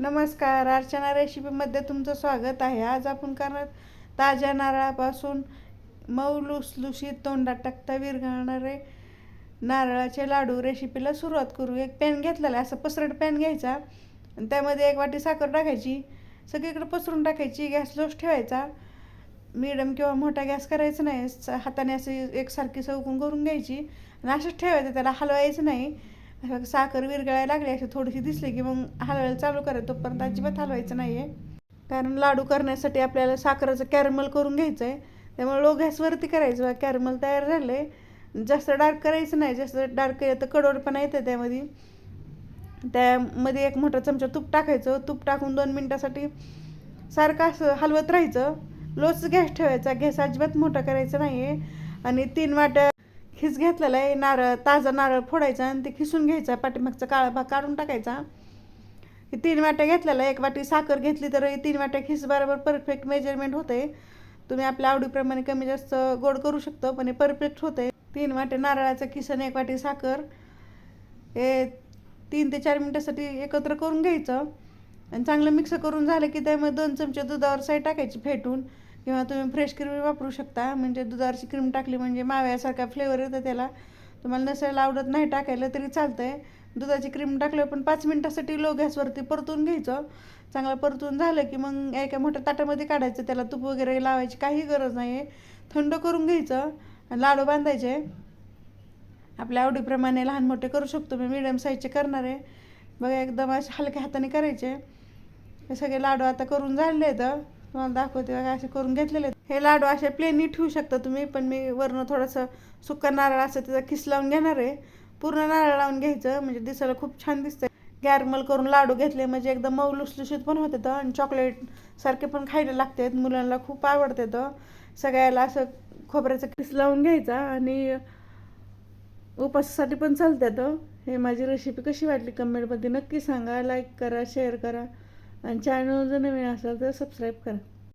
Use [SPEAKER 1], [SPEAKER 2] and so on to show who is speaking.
[SPEAKER 1] नमस्कार अर्चना रेसिपीमध्ये तुमचं स्वागत आहे. आज आपण करणार ताज्या नारळापासून मऊ लुसलुशीत तोंडात टाकता विरघळणारे नारळाचे लाडू रेसिपीला सुरुवात करू. एक पॅन घेतलेला असं पसरट पॅन घ्यायचा. आणि त्यामध्ये एक वाटी साखर टाकायची. सगळीकडे पसरून टाकायची गॅस लोस ठेवायचा. मिडियम किंवा मोठा गॅस करायचा नाही स- हाताने असं एकसारखी चौकून करून घ्यायची. आणि असंच ठेवायचं त्याला हलवायचं नाही. असं साखर विरघळायला लागली अशी थोडीशी दिसली की मग हलवायला चालू करायचं तोपर्यंत अजिबात हलवायचं नाही आहे कारण लाडू करण्यासाठी आपल्याला साखरेचं कॅरमल करून घ्यायचं आहे त्यामुळे लो गॅसवरती करायचं कॅरमल तयार झालं आहे जास्त डार्क करायचं नाही जास्त डार्क केलं तर कडवडपणा येतं त्यामध्ये. त्यामध्ये एक मोठा चमचा तूप टाकायचं तूप टाकून दोन मिनटासाठी सारखं असं हलवत राहायचं. लोच गॅस ठेवायचा गॅस अजिबात मोठा करायचा नाही आहे आणि तीन वाट्या खिस घेतलेला आहे नारळ ताजा नारळ फोडायचा आणि ते खिसून घ्यायचा पाठीमागचा काळा भाग काढून टाकायचा. हे तीन वाट्या घेतलेला एक वाटी साखर घेतली तर तीन वाट्या खिस बरोबर परफेक्ट मेजरमेंट होते. तुम्ही आपल्या आवडीप्रमाणे कमी जास्त गोड करू शकतो पण हे परफेक्ट होते. तीन वाटे नारळाचं किसन एक वाटी साखर. हे तीन ते चार मिनटासाठी एकत्र करून घ्यायचं. आणि चांगलं मिक्स करून झालं की त्यामध्ये दोन चमचे दुधावर साईड टाकायची फेटून. किंवा तुम्ही फ्रेश क्रीम वापरू शकता. म्हणजे दुधावरची क्रीम टाकली म्हणजे माव्यासारखा फ्लेवर येतो त्याला. तुम्हाला नसायला आवडत नाही टाकायला तरी चालतं आहे दुधाची क्रीम टाकल्यावर पण पाच मिनटासाठी लो गॅसवरती परतून घ्यायचं. चांगलं परतून झालं की मग एका मोठ्या ताटामध्ये काढायचं. त्याला तूप वगैरे लावायची काही गरज नाही आहे थंड करून घ्यायचं. आणि लाडू बांधायचे. आपल्या आवडीप्रमाणे लहान मोठे करू शकतो. मी मिडियम साईजचे करणार आहे. बघा एकदम असे हलक्या हाताने करायचे. हे सगळे लाडू आता करून झाले आहेत. तुम्हाला दाखवते बघा असे करून घेतलेले आहेत. हे लाडू असे प्लेनही ठेवू शकता तुम्ही पण मी वरनं थोडंसं सुका नारळ असं त्याचा किस लावून घेणार आहे. पूर्ण नारळ लावून घ्यायचं म्हणजे दिसायला खूप छान दिसतं गॅरमल करून लाडू घेतले म्हणजे एकदम मऊ लुसलुशीत पण होते आणि चॉकलेट सारखे पण खायला लागतात मुलांना खूप आवडते तर सगळ्याला असं खोबऱ्याचा किस लावून घ्यायचा आणि उपासासाठी पण चालतात हे माझी रेसिपी कशी वाटली कमेंटमध्ये नक्की सांगा. लाईक करा शेअर करा. आणि चॅनल जर नवीन असाल तर सबस्क्राईब करा.